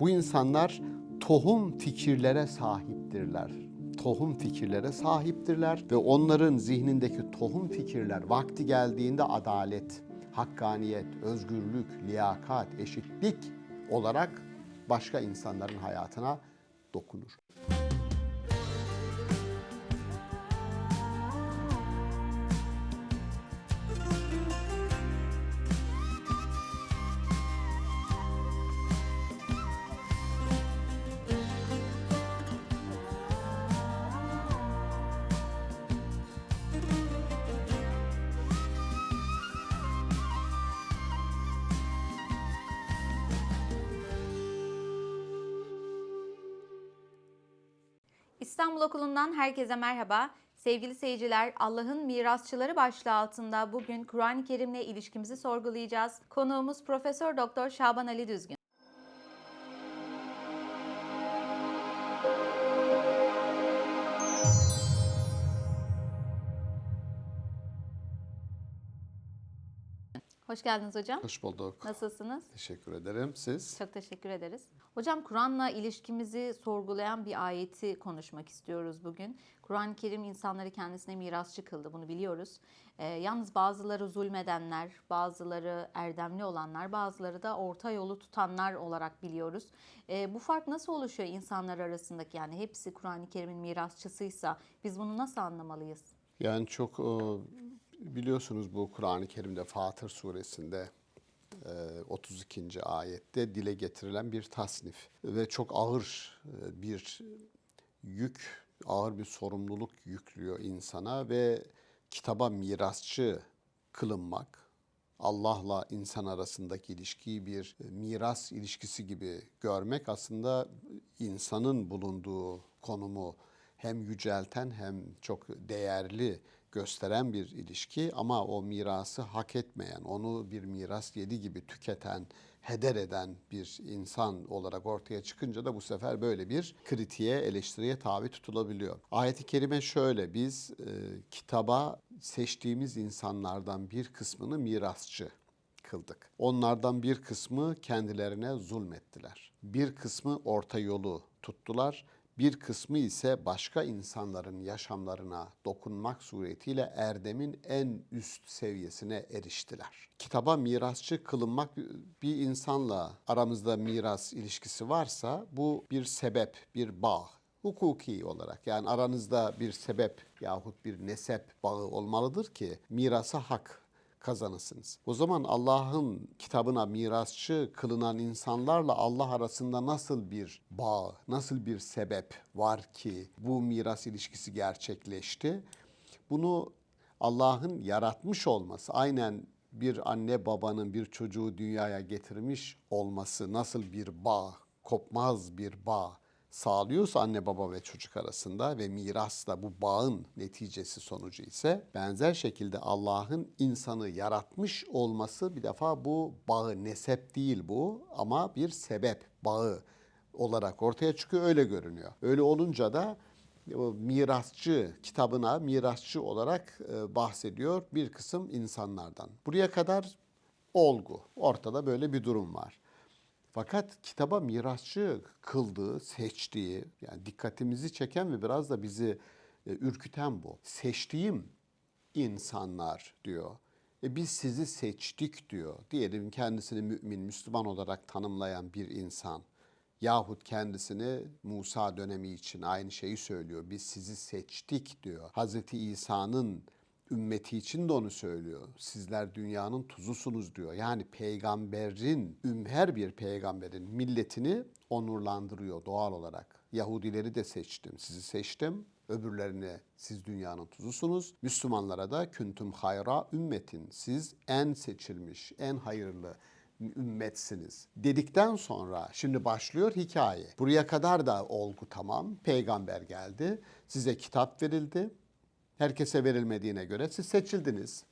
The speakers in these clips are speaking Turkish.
Bu insanlar tohum fikirlere sahiptirler. Tohum fikirlere sahiptirler ve onların zihnindeki tohum fikirler vakti geldiğinde adalet, hakkaniyet, özgürlük, liyakat, eşitlik olarak başka insanların hayatına dokunur. İstanbul Okulu'ndan herkese merhaba. Sevgili seyirciler, Allah'ın mirasçıları başlığı altında bugün Kur'an-ı Kerim'le ilişkimizi sorgulayacağız. Konuğumuz Profesör Doktor Şaban Ali Düzgün. Hoş geldiniz hocam. Hoş bulduk. Nasılsınız? Teşekkür ederim. Siz? Çok teşekkür ederiz. Hocam Kur'an'la ilişkimizi sorgulayan bir ayeti konuşmak istiyoruz bugün. Kur'an-ı Kerim insanları kendisine mirasçı kıldı bunu biliyoruz. Ee, yalnız bazıları zulmedenler, bazıları erdemli olanlar, bazıları da orta yolu tutanlar olarak biliyoruz. Ee, bu fark nasıl oluşuyor insanlar arasındaki yani hepsi Kur'an-ı Kerim'in mirasçısıysa biz bunu nasıl anlamalıyız? Yani çok e, biliyorsunuz bu Kur'an-ı Kerim'de Fatır suresinde e, 32. ayette dile getirilen bir tasnif ve çok ağır e, bir yük, ağır bir sorumluluk yüklüyor insana ve kitaba mirasçı kılınmak, Allah'la insan arasındaki ilişkiyi bir miras ilişkisi gibi görmek aslında insanın bulunduğu konumu hem yücelten hem çok değerli gösteren bir ilişki ama o mirası hak etmeyen, onu bir miras yedi gibi tüketen, heder eden bir insan olarak ortaya çıkınca da bu sefer böyle bir kritiğe, eleştiriye tabi tutulabiliyor. Ayet-i kerime şöyle, biz e, kitaba seçtiğimiz insanlardan bir kısmını mirasçı kıldık. Onlardan bir kısmı kendilerine zulmettiler. Bir kısmı orta yolu tuttular. Bir kısmı ise başka insanların yaşamlarına dokunmak suretiyle erdemin en üst seviyesine eriştiler. Kitaba mirasçı kılınmak bir insanla aramızda miras ilişkisi varsa bu bir sebep, bir bağ hukuki olarak yani aranızda bir sebep yahut bir nesep bağı olmalıdır ki mirasa hak kazanırsınız. O zaman Allah'ın kitabına mirasçı kılınan insanlarla Allah arasında nasıl bir bağ, nasıl bir sebep var ki bu miras ilişkisi gerçekleşti? Bunu Allah'ın yaratmış olması, aynen bir anne babanın bir çocuğu dünyaya getirmiş olması nasıl bir bağ, kopmaz bir bağ sağlıyorsa anne baba ve çocuk arasında ve miras da bu bağın neticesi sonucu ise benzer şekilde Allah'ın insanı yaratmış olması bir defa bu bağı nesep değil bu ama bir sebep bağı olarak ortaya çıkıyor öyle görünüyor. Öyle olunca da o mirasçı kitabına mirasçı olarak e, bahsediyor bir kısım insanlardan. Buraya kadar olgu. Ortada böyle bir durum var. Fakat kitaba mirasçı kıldığı, seçtiği, yani dikkatimizi çeken ve biraz da bizi e, ürküten bu. Seçtiğim insanlar diyor. E biz sizi seçtik diyor. Diyelim kendisini mümin, Müslüman olarak tanımlayan bir insan yahut kendisini Musa dönemi için aynı şeyi söylüyor. Biz sizi seçtik diyor. Hazreti İsa'nın ümmeti için de onu söylüyor. Sizler dünyanın tuzusunuz diyor. Yani peygamberin, üm- her bir peygamberin milletini onurlandırıyor doğal olarak. Yahudileri de seçtim, sizi seçtim. Öbürlerini siz dünyanın tuzusunuz. Müslümanlara da küntüm hayra ümmetin. Siz en seçilmiş, en hayırlı ümmetsiniz dedikten sonra şimdi başlıyor hikaye. Buraya kadar da olgu tamam. Peygamber geldi. Size kitap verildi. Herkese verilmediğine göre siz seçildiniz.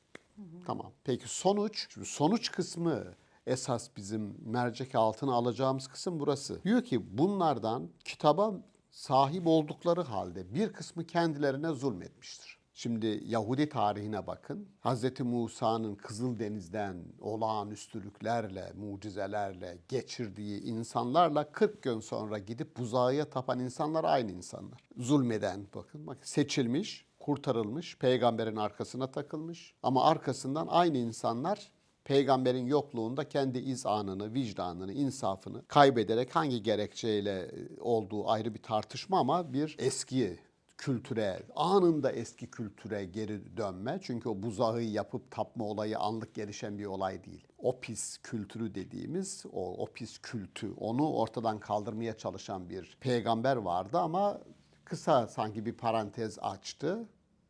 Tamam. Peki sonuç? Şimdi sonuç kısmı esas bizim mercek altına alacağımız kısım burası. Diyor ki bunlardan kitaba sahip oldukları halde bir kısmı kendilerine zulmetmiştir. Şimdi Yahudi tarihine bakın. Hz. Musa'nın Kızıldeniz'den olağanüstülüklerle, mucizelerle geçirdiği insanlarla 40 gün sonra gidip buzağıya tapan insanlar aynı insanlar. Zulmeden bakın, bak seçilmiş, kurtarılmış, peygamberin arkasına takılmış ama arkasından aynı insanlar peygamberin yokluğunda kendi izanını, vicdanını, insafını kaybederek hangi gerekçeyle e, olduğu ayrı bir tartışma ama bir eski kültüre, anında eski kültüre geri dönme. Çünkü o buzağı yapıp tapma olayı anlık gelişen bir olay değil. Opis kültürü dediğimiz o opis kültü onu ortadan kaldırmaya çalışan bir peygamber vardı ama kısa sanki bir parantez açtı,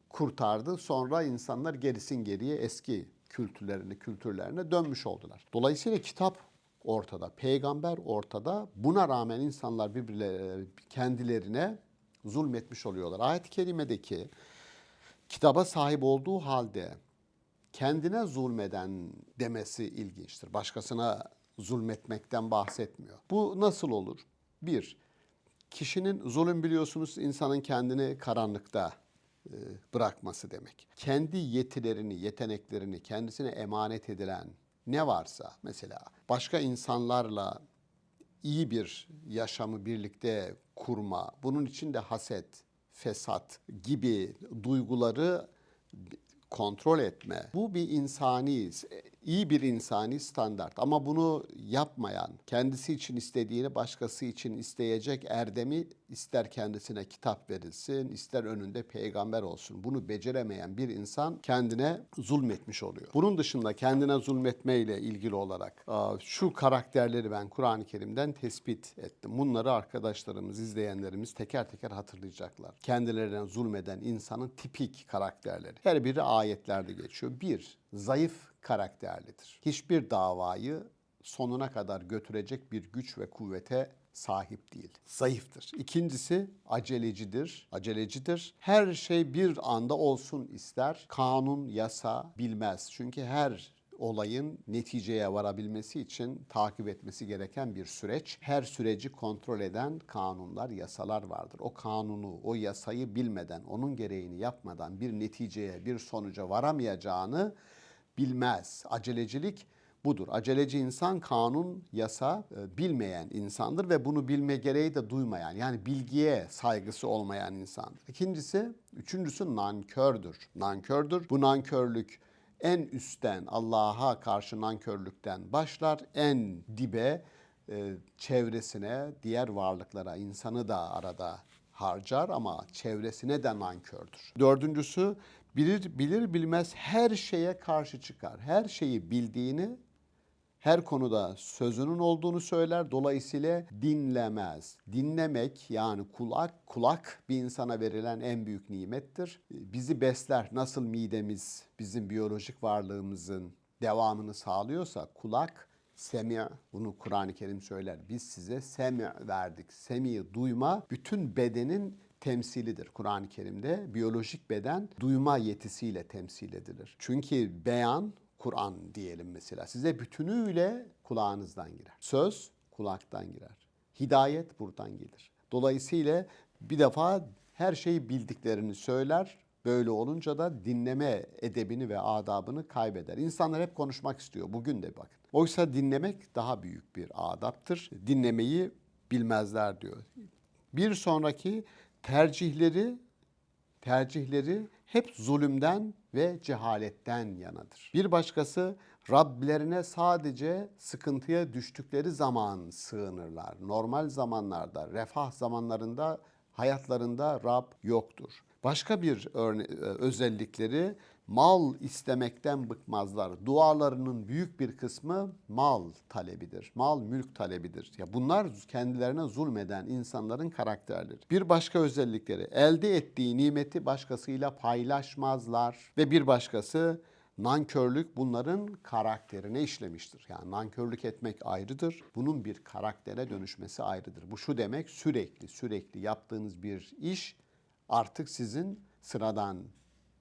kurtardı. Sonra insanlar gerisin geriye eski kültürlerine, kültürlerine dönmüş oldular. Dolayısıyla kitap ortada, peygamber ortada. Buna rağmen insanlar birbirlerine kendilerine zulmetmiş oluyorlar. Ayet-i kerimedeki kitaba sahip olduğu halde kendine zulmeden demesi ilginçtir. Başkasına zulmetmekten bahsetmiyor. Bu nasıl olur? Bir, kişinin zulüm biliyorsunuz insanın kendini karanlıkta e, bırakması demek. Kendi yetilerini, yeteneklerini kendisine emanet edilen ne varsa mesela başka insanlarla iyi bir yaşamı birlikte kurma, bunun için de haset, fesat gibi duyguları kontrol etme. Bu bir insani, iyi bir insani standart. Ama bunu yapmayan, kendisi için istediğini başkası için isteyecek erdemi ister kendisine kitap verilsin, ister önünde peygamber olsun. Bunu beceremeyen bir insan kendine zulmetmiş oluyor. Bunun dışında kendine zulmetmeyle ilgili olarak şu karakterleri ben Kur'an-ı Kerim'den tespit ettim. Bunları arkadaşlarımız, izleyenlerimiz teker teker hatırlayacaklar. Kendilerine zulmeden insanın tipik karakterleri. Her biri ayetlerde geçiyor. Bir, zayıf karakterlidir. Hiçbir davayı sonuna kadar götürecek bir güç ve kuvvete sahip değil. Zayıftır. İkincisi acelecidir. Acelecidir. Her şey bir anda olsun ister. Kanun, yasa bilmez. Çünkü her olayın neticeye varabilmesi için takip etmesi gereken bir süreç. Her süreci kontrol eden kanunlar, yasalar vardır. O kanunu, o yasayı bilmeden, onun gereğini yapmadan bir neticeye, bir sonuca varamayacağını bilmez. Acelecilik budur. Aceleci insan kanun, yasa e, bilmeyen insandır ve bunu bilme gereği de duymayan yani bilgiye saygısı olmayan insandır. İkincisi, üçüncüsü nankördür. Nankördür. Bu nankörlük en üstten Allah'a karşı nankörlükten başlar, en dibe e, çevresine, diğer varlıklara, insanı da arada harcar ama çevresine de nankördür. Dördüncüsü bilir bilir bilmez her şeye karşı çıkar. Her şeyi bildiğini her konuda sözünün olduğunu söyler. Dolayısıyla dinlemez. Dinlemek yani kulak, kulak bir insana verilen en büyük nimettir. Bizi besler. Nasıl midemiz bizim biyolojik varlığımızın devamını sağlıyorsa kulak Semi, bunu Kur'an-ı Kerim söyler. Biz size semi verdik. Semi'yi duyma bütün bedenin temsilidir. Kur'an-ı Kerim'de biyolojik beden duyma yetisiyle temsil edilir. Çünkü beyan Kur'an diyelim mesela. Size bütünüyle kulağınızdan girer. Söz kulaktan girer. Hidayet buradan gelir. Dolayısıyla bir defa her şeyi bildiklerini söyler. Böyle olunca da dinleme edebini ve adabını kaybeder. İnsanlar hep konuşmak istiyor. Bugün de bakın. Oysa dinlemek daha büyük bir adaptır. Dinlemeyi bilmezler diyor. Bir sonraki tercihleri tercihleri hep zulümden ve cehaletten yanadır. Bir başkası Rablerine sadece sıkıntıya düştükleri zaman sığınırlar. Normal zamanlarda, refah zamanlarında hayatlarında Rab yoktur. Başka bir örne- özellikleri mal istemekten bıkmazlar. Dualarının büyük bir kısmı mal talebidir. Mal mülk talebidir. Ya bunlar kendilerine zulmeden insanların karakterleri. Bir başka özellikleri elde ettiği nimeti başkasıyla paylaşmazlar ve bir başkası nankörlük bunların karakterine işlemiştir. Yani nankörlük etmek ayrıdır. Bunun bir karaktere dönüşmesi ayrıdır. Bu şu demek sürekli sürekli yaptığınız bir iş artık sizin sıradan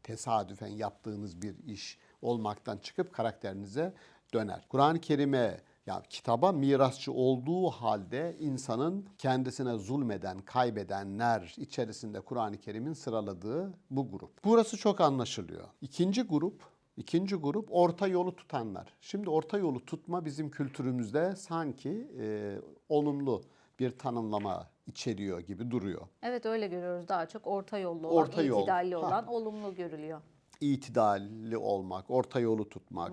tesadüfen yaptığınız bir iş olmaktan çıkıp karakterinize döner. Kur'an-ı Kerim'e Ya kitaba mirasçı olduğu halde insanın kendisine zulmeden, kaybedenler içerisinde Kur'an-ı Kerim'in sıraladığı bu grup. Burası çok anlaşılıyor. İkinci grup, ikinci grup orta yolu tutanlar. Şimdi orta yolu tutma bizim kültürümüzde sanki e, olumlu bir tanımlama içeriyor gibi duruyor. Evet öyle görüyoruz daha çok orta yollu olan, Orta yol. itidalli Ha. olan olumlu görülüyor. itidalli olmak, orta yolu tutmak,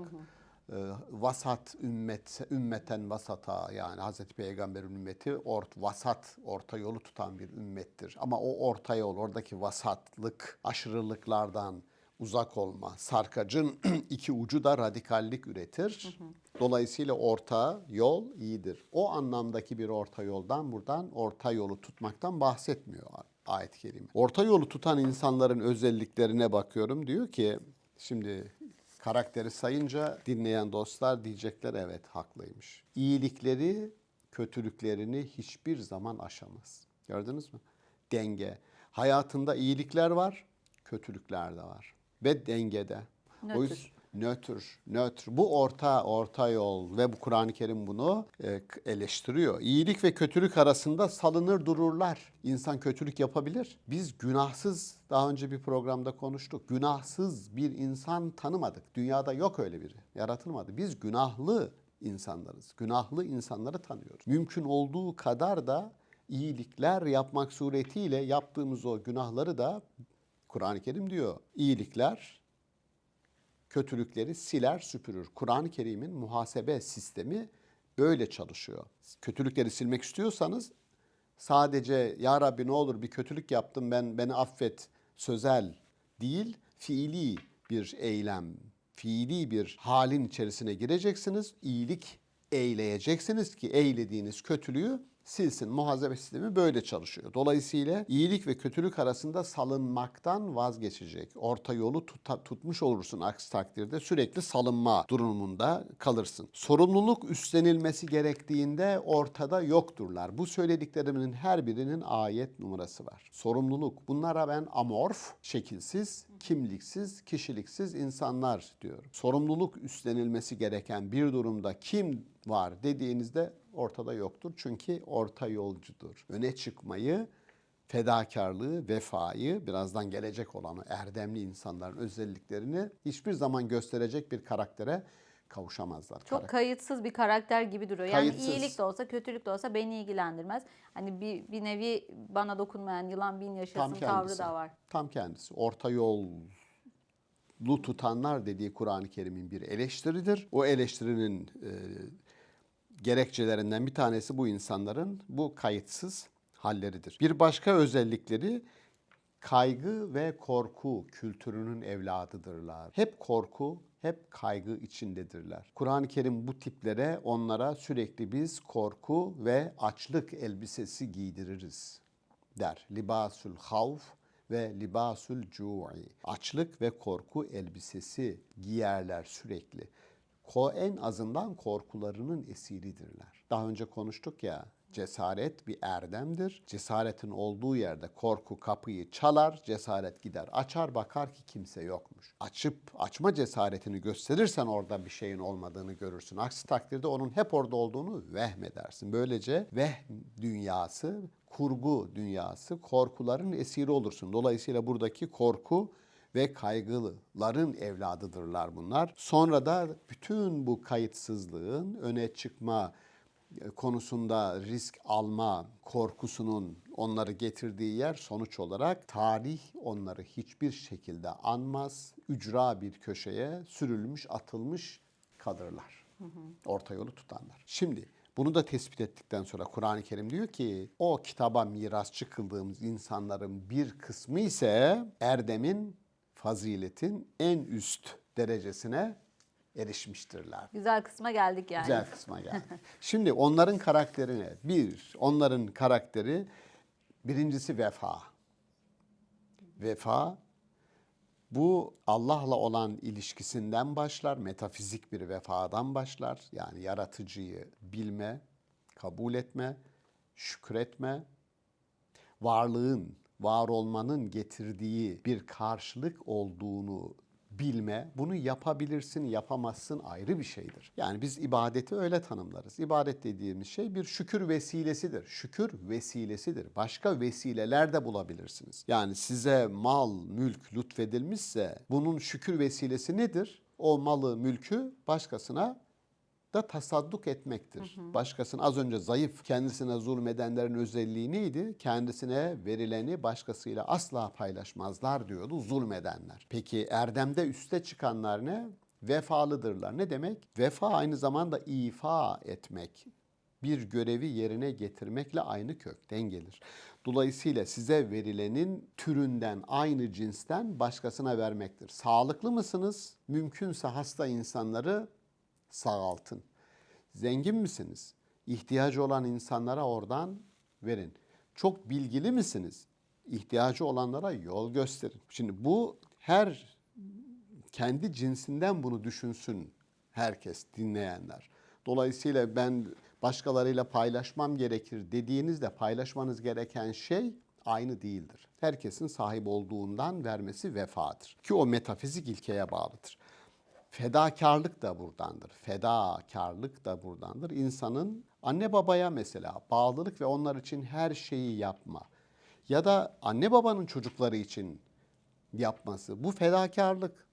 e, vasat ümmet, ümmeten vasata yani Hazreti Peygamber'in ümmeti ort, vasat, orta yolu tutan bir ümmettir. Ama o orta yol, oradaki vasatlık, aşırılıklardan uzak olma, sarkacın iki ucu da radikallik üretir. Dolayısıyla orta yol iyidir. O anlamdaki bir orta yoldan buradan orta yolu tutmaktan bahsetmiyor ayet-i kerime. Orta yolu tutan insanların özelliklerine bakıyorum. Diyor ki şimdi karakteri sayınca dinleyen dostlar diyecekler evet haklıymış. İyilikleri kötülüklerini hiçbir zaman aşamaz. Gördünüz mü? Denge. Hayatında iyilikler var, kötülükler de var. Ve dengede. O Nötr. yüzden nötr, nötr. Bu orta orta yol ve bu Kur'an-ı Kerim bunu e, eleştiriyor. İyilik ve kötülük arasında salınır dururlar. İnsan kötülük yapabilir. Biz günahsız daha önce bir programda konuştuk. Günahsız bir insan tanımadık. Dünyada yok öyle biri. Yaratılmadı. Biz günahlı insanlarız. Günahlı insanları tanıyoruz. Mümkün olduğu kadar da iyilikler yapmak suretiyle yaptığımız o günahları da Kur'an-ı Kerim diyor. İyilikler kötülükleri siler süpürür. Kur'an-ı Kerim'in muhasebe sistemi böyle çalışıyor. Kötülükleri silmek istiyorsanız sadece ya Rabbi ne olur bir kötülük yaptım ben beni affet sözel değil fiili bir eylem, fiili bir halin içerisine gireceksiniz. İyilik eyleyeceksiniz ki eylediğiniz kötülüğü silsin. Muhasebe sistemi böyle çalışıyor. Dolayısıyla iyilik ve kötülük arasında salınmaktan vazgeçecek. Orta yolu tuta- tutmuş olursun aksi takdirde sürekli salınma durumunda kalırsın. Sorumluluk üstlenilmesi gerektiğinde ortada yokturlar. Bu söylediklerimin her birinin ayet numarası var. Sorumluluk. Bunlara ben amorf, şekilsiz, kimliksiz, kişiliksiz insanlar diyorum. Sorumluluk üstlenilmesi gereken bir durumda kim var dediğinizde ortada yoktur. Çünkü orta yolcudur. Öne çıkmayı, fedakarlığı, vefayı, birazdan gelecek olan erdemli insanların özelliklerini hiçbir zaman gösterecek bir karaktere kavuşamazlar. Çok Karak- kayıtsız bir karakter gibi duruyor. Yani Kayıtsız. iyilik de olsa kötülük de olsa beni ilgilendirmez. Hani bir, bir nevi bana dokunmayan yılan bin yaşasın tavrı kendisi. da var. Tam kendisi. Orta yolu tutanlar dediği Kur'an-ı Kerim'in bir eleştiridir. O eleştirinin e, gerekçelerinden bir tanesi bu insanların bu kayıtsız halleridir. Bir başka özellikleri kaygı ve korku kültürünün evladıdırlar. Hep korku, hep kaygı içindedirler. Kur'an-ı Kerim bu tiplere, onlara sürekli biz korku ve açlık elbisesi giydiririz der. Libasul havf ve libasul cu'i. Açlık ve korku elbisesi giyerler sürekli. Ko en azından korkularının esiridirler. Daha önce konuştuk ya cesaret bir erdemdir. Cesaretin olduğu yerde korku kapıyı çalar, cesaret gider açar bakar ki kimse yokmuş. Açıp açma cesaretini gösterirsen orada bir şeyin olmadığını görürsün. Aksi takdirde onun hep orada olduğunu vehmedersin. Böylece veh dünyası, kurgu dünyası, korkuların esiri olursun. Dolayısıyla buradaki korku ve kaygıların evladıdırlar bunlar. Sonra da bütün bu kayıtsızlığın öne çıkma e, konusunda risk alma korkusunun onları getirdiği yer sonuç olarak tarih onları hiçbir şekilde anmaz. Ücra bir köşeye sürülmüş, atılmış kalırlar. Orta yolu tutanlar. Şimdi bunu da tespit ettikten sonra Kur'an-ı Kerim diyor ki o kitaba mirasçı kıldığımız insanların bir kısmı ise erdemin, faziletin en üst derecesine erişmiştirler. Güzel kısma geldik yani. Güzel kısma geldi. Şimdi onların karakterine bir, onların karakteri birincisi vefa. Vefa bu Allah'la olan ilişkisinden başlar, metafizik bir vefadan başlar. Yani yaratıcıyı bilme, kabul etme, şükretme, varlığın, var olmanın getirdiği bir karşılık olduğunu bilme, bunu yapabilirsin, yapamazsın ayrı bir şeydir. Yani biz ibadeti öyle tanımlarız. İbadet dediğimiz şey bir şükür vesilesidir. Şükür vesilesidir. Başka vesileler de bulabilirsiniz. Yani size mal, mülk lütfedilmişse bunun şükür vesilesi nedir? O malı, mülkü başkasına da tasadduk etmektir. Başkasına az önce zayıf kendisine zulmedenlerin özelliği neydi? Kendisine verileni başkasıyla asla paylaşmazlar diyordu zulmedenler. Peki erdemde üste çıkanlar ne? Vefalıdırlar. Ne demek? Vefa aynı zamanda ifa etmek, bir görevi yerine getirmekle aynı kökten gelir. Dolayısıyla size verilenin türünden, aynı cinsten başkasına vermektir. Sağlıklı mısınız? Mümkünse hasta insanları sağaltın. Zengin misiniz? İhtiyacı olan insanlara oradan verin. Çok bilgili misiniz? İhtiyacı olanlara yol gösterin. Şimdi bu her kendi cinsinden bunu düşünsün herkes dinleyenler. Dolayısıyla ben başkalarıyla paylaşmam gerekir dediğinizde paylaşmanız gereken şey aynı değildir. Herkesin sahip olduğundan vermesi vefadır. Ki o metafizik ilkeye bağlıdır. Fedakarlık da buradandır. Fedakarlık da buradandır. İnsanın anne babaya mesela bağlılık ve onlar için her şeyi yapma. Ya da anne babanın çocukları için yapması. Bu fedakarlık,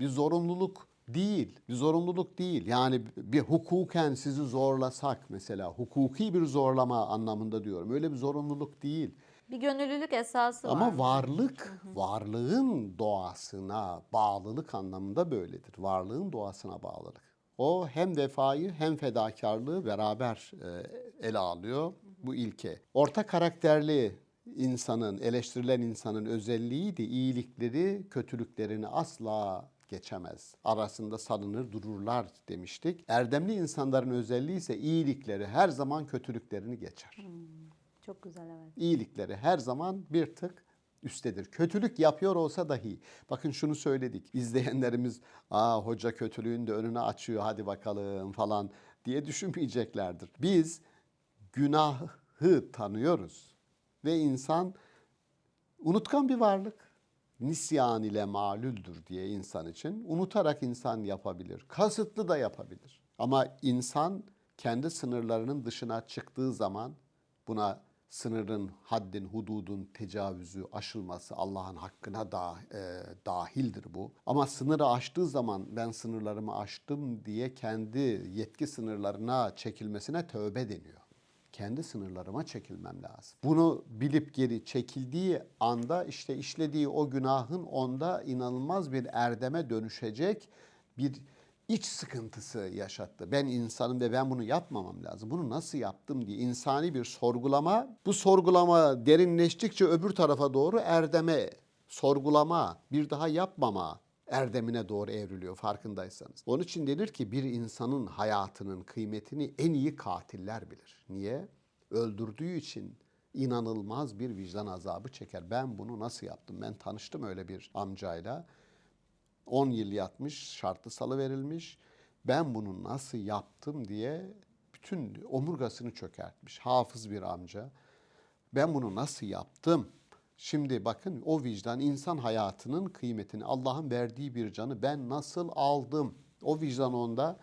bir zorunluluk değil. Bir zorunluluk değil. Yani bir hukuken sizi zorlasak mesela, hukuki bir zorlama anlamında diyorum. Öyle bir zorunluluk değil. Bir gönüllülük esası var. Ama varlık, varlığın doğasına bağlılık anlamında böyledir. Varlığın doğasına bağlılık. O hem vefayı hem fedakarlığı beraber e, ele alıyor bu ilke. Orta karakterli insanın, eleştirilen insanın özelliği de iyilikleri, kötülüklerini asla geçemez. Arasında salınır dururlar demiştik. Erdemli insanların özelliği ise iyilikleri her zaman kötülüklerini geçer. Çok güzel evet. İyilikleri her zaman bir tık üsttedir. Kötülük yapıyor olsa dahi. Bakın şunu söyledik. İzleyenlerimiz aa hoca kötülüğün de önünü açıyor hadi bakalım falan diye düşünmeyeceklerdir. Biz günahı tanıyoruz. Ve insan unutkan bir varlık. Nisyan ile malüldür diye insan için. Unutarak insan yapabilir. Kasıtlı da yapabilir. Ama insan kendi sınırlarının dışına çıktığı zaman buna sınırın, haddin, hududun tecavüzü, aşılması Allah'ın hakkına da, e, dahildir bu. Ama sınırı aştığı zaman ben sınırlarımı aştım diye kendi yetki sınırlarına çekilmesine tövbe deniyor kendi sınırlarıma çekilmem lazım. Bunu bilip geri çekildiği anda işte işlediği o günahın onda inanılmaz bir erdeme dönüşecek bir iç sıkıntısı yaşattı. Ben insanım ve ben bunu yapmamam lazım. Bunu nasıl yaptım diye insani bir sorgulama. Bu sorgulama derinleştikçe öbür tarafa doğru erdeme, sorgulama, bir daha yapmama erdemine doğru evriliyor farkındaysanız. Onun için denir ki bir insanın hayatının kıymetini en iyi katiller bilir. Niye? Öldürdüğü için inanılmaz bir vicdan azabı çeker. Ben bunu nasıl yaptım? Ben tanıştım öyle bir amcayla. 10 yıl yatmış, şartlı salı verilmiş. Ben bunu nasıl yaptım diye bütün omurgasını çökertmiş. Hafız bir amca. Ben bunu nasıl yaptım? Şimdi bakın o vicdan insan hayatının kıymetini Allah'ın verdiği bir canı ben nasıl aldım? O vicdan onda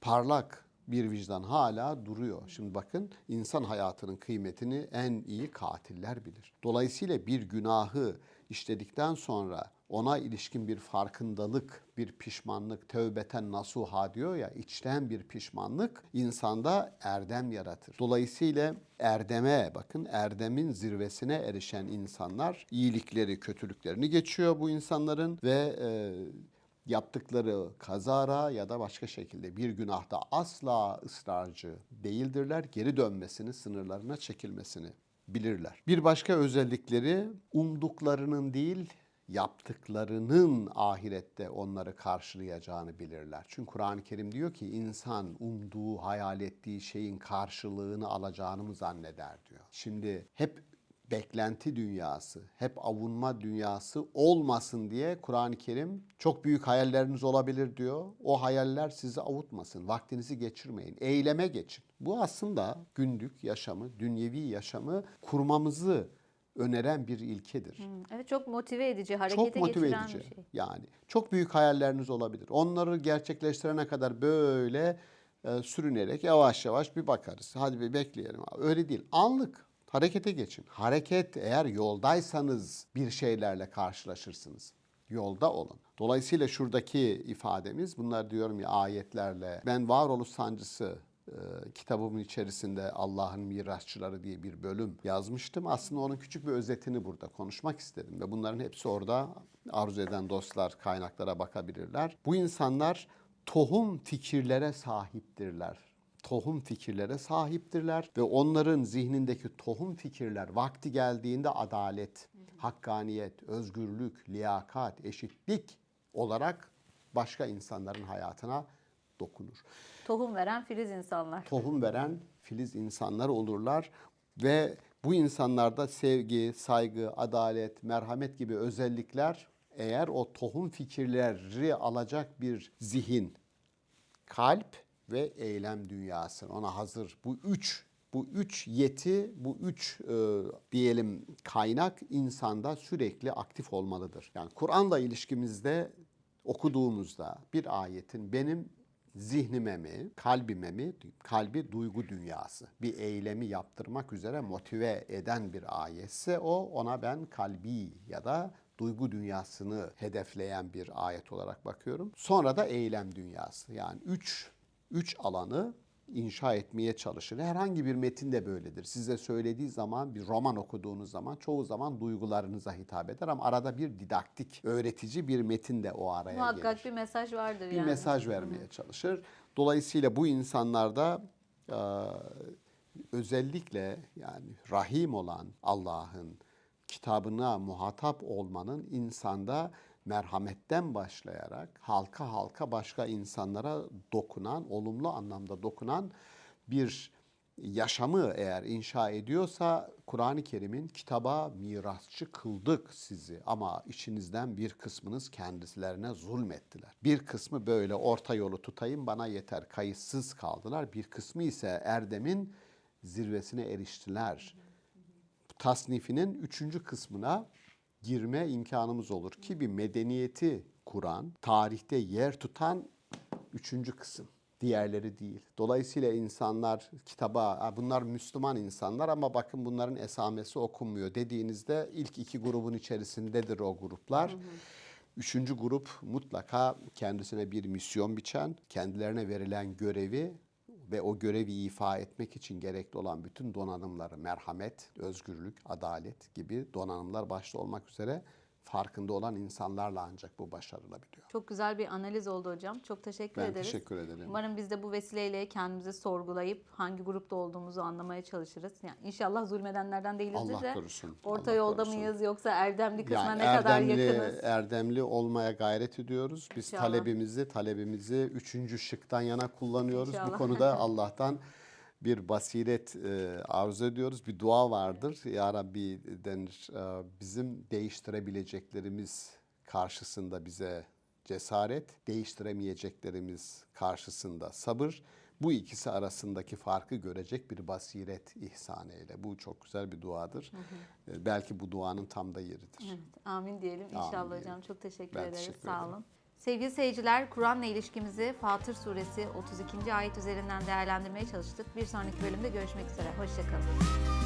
parlak bir vicdan hala duruyor. Şimdi bakın insan hayatının kıymetini en iyi katiller bilir. Dolayısıyla bir günahı işledikten sonra ona ilişkin bir farkındalık, bir pişmanlık, tövbeten nasuha diyor ya, içten bir pişmanlık insanda erdem yaratır. Dolayısıyla erdeme, bakın erdemin zirvesine erişen insanlar iyilikleri, kötülüklerini geçiyor bu insanların ve e, yaptıkları kazara ya da başka şekilde bir günahta asla ısrarcı değildirler. Geri dönmesini, sınırlarına çekilmesini bilirler. Bir başka özellikleri umduklarının değil, yaptıklarının ahirette onları karşılayacağını bilirler. Çünkü Kur'an-ı Kerim diyor ki insan umduğu, hayal ettiği şeyin karşılığını alacağını mı zanneder diyor. Şimdi hep beklenti dünyası, hep avunma dünyası olmasın diye Kur'an-ı Kerim çok büyük hayalleriniz olabilir diyor. O hayaller sizi avutmasın, vaktinizi geçirmeyin, eyleme geçin. Bu aslında günlük yaşamı, dünyevi yaşamı kurmamızı öneren bir ilkedir. Hı, Evet çok motive edici, harekete Çok motive geçiren edici. bir şey. Yani çok büyük hayalleriniz olabilir. Onları gerçekleştirene kadar böyle e, sürünerek yavaş yavaş bir bakarız. Hadi bir bekleyelim. Öyle değil. Anlık harekete geçin. Hareket eğer yoldaysanız bir şeylerle karşılaşırsınız. Yolda olun. Dolayısıyla şuradaki ifademiz bunlar diyorum ya ayetlerle ben varoluş sancısı e, kitabımın içerisinde Allah'ın mirasçıları diye bir bölüm yazmıştım. Aslında onun küçük bir özetini burada konuşmak istedim ve bunların hepsi orada arzu eden dostlar kaynaklara bakabilirler. Bu insanlar tohum fikirlere sahiptirler. Tohum fikirlere sahiptirler ve onların zihnindeki tohum fikirler vakti geldiğinde adalet, hakkaniyet, özgürlük, liyakat, eşitlik olarak başka insanların hayatına dokunur Tohum veren filiz insanlar. tohum veren filiz insanlar olurlar ve bu insanlarda sevgi, saygı, adalet, merhamet gibi özellikler eğer o tohum fikirleri alacak bir zihin, kalp ve eylem dünyası ona hazır. Bu üç bu üç yeti, bu üç e, diyelim kaynak insanda sürekli aktif olmalıdır. Yani Kur'an'la ilişkimizde okuduğumuzda bir ayetin benim zihnime mi, kalbime mi, kalbi duygu dünyası, bir eylemi yaptırmak üzere motive eden bir ayetse o ona ben kalbi ya da duygu dünyasını hedefleyen bir ayet olarak bakıyorum. Sonra da eylem dünyası. Yani üç, üç alanı inşa etmeye çalışır. Herhangi bir metin de böyledir. Size söylediği zaman bir roman okuduğunuz zaman çoğu zaman duygularınıza hitap eder ama arada bir didaktik, öğretici bir metin de o araya Muhakkak gelir bir mesaj vardır bir yani. mesaj vermeye çalışır. Dolayısıyla bu insanlarda e, özellikle yani rahim olan Allah'ın kitabına muhatap olmanın insanda merhametten başlayarak halka halka başka insanlara dokunan, olumlu anlamda dokunan bir yaşamı eğer inşa ediyorsa Kur'an-ı Kerim'in kitaba mirasçı kıldık sizi ama içinizden bir kısmınız kendislerine zulmettiler. Bir kısmı böyle orta yolu tutayım bana yeter kayıtsız kaldılar. Bir kısmı ise erdemin zirvesine eriştiler. Tasnifinin üçüncü kısmına girme imkanımız olur ki bir medeniyeti kuran, tarihte yer tutan üçüncü kısım. Diğerleri değil. Dolayısıyla insanlar kitaba, "Aa, bunlar Müslüman insanlar ama bakın bunların esamesi okunmuyor dediğinizde ilk iki grubun içerisindedir o gruplar. Üçüncü grup mutlaka kendisine bir misyon biçen, kendilerine verilen görevi ve o görevi ifa etmek için gerekli olan bütün donanımları, merhamet, özgürlük, adalet gibi donanımlar başta olmak üzere farkında olan insanlarla ancak bu başarılabiliyor. Çok güzel bir analiz oldu hocam. Çok teşekkür Ben ederiz. teşekkür ederim. Umarım biz de bu vesileyle kendimizi sorgulayıp hangi grupta olduğumuzu anlamaya çalışırız. Yani inşallah zulmedenlerden değilizdir Allah de korusun, orta Allah yolda korusun. mıyız yoksa erdemli kısmına Yani ne kadar erdemli, yakınız? erdemli olmaya gayret ediyoruz. Biz İnşallah. talebimizi, talebimizi üçüncü şıktan yana kullanıyoruz. Bu İnşallah. konuda Allah'tan bir basiret e, arzu ediyoruz. Bir dua vardır. Ya Rabbi denir. e, bizim değiştirebileceklerimiz karşısında bize cesaret, değiştiremeyeceklerimiz karşısında sabır. Bu ikisi arasındaki farkı görecek bir basiret ihsan eyle. Bu çok güzel bir duadır. E, Belki bu duanın tam da yeridir. Evet, amin diyelim Amin inşallah diyelim. hocam. Çok teşekkür Ben ederiz. teşekkür Sağ ederim. Sevgili seyirciler, Kur'an'la ilişkimizi Fatır Suresi 32. ayet üzerinden değerlendirmeye çalıştık. Bir sonraki bölümde görüşmek üzere. Hoşçakalın.